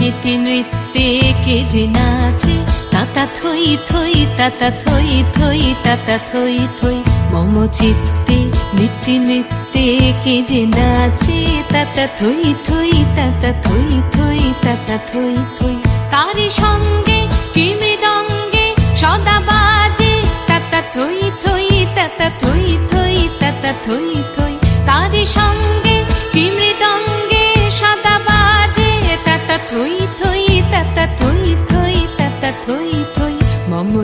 নীতি নৃত্যে কে যে নাচে, তাতা থই থই, তাতা থই থই, তাতা থই থই। মম চিত্তে নীতি নৃত্যে কে যে নাচে, তাতা থই থই, তাতা থই থই, তাতা থই থই। তারি সঙ্গে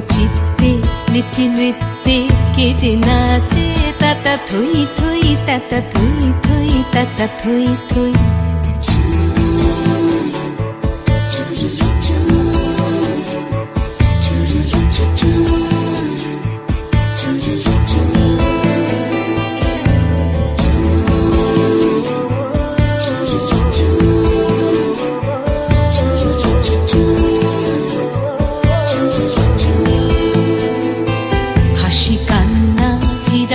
চিত্তে নীতি নৃত্যে, কে যে নাচে তাতা থই থই তাতা থই থই তাতা থই থই।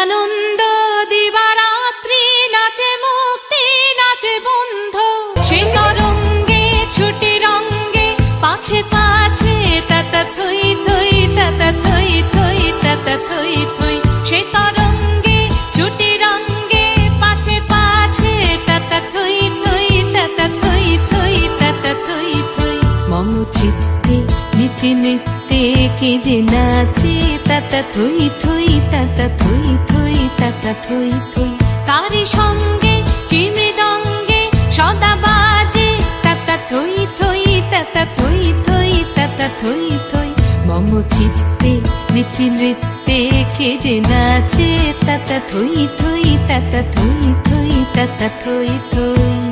আনন্দ, দিবারাত্রি, নাচে মুক্তি, নাচে বন্ধ। সে তরঙ্গে ছুটি রঙ্গে, পাছে পাছে, তাতা থই থই, তাতা থই থই, তাতা থই থই। সে তরঙ্গে ছুটি রঙ্গে, পাছে পাছে, তাতা থই থই, তাতা থই থই, তাতা থই থই। মম চিত্তে নীতি নৃত্যে কে যে নাচে তাতা থই থই তাতা থই থই তাতা থই থই তারি সঙ্গে কি মৃদঙ্গে সদা বাজে তাতা থই থই তাতা থই থই তাতা থই থই মম চিত্তে নীতি নৃত্যে কে যে নাচে তাতা থই থই তাতা থই থই তাতা থই থই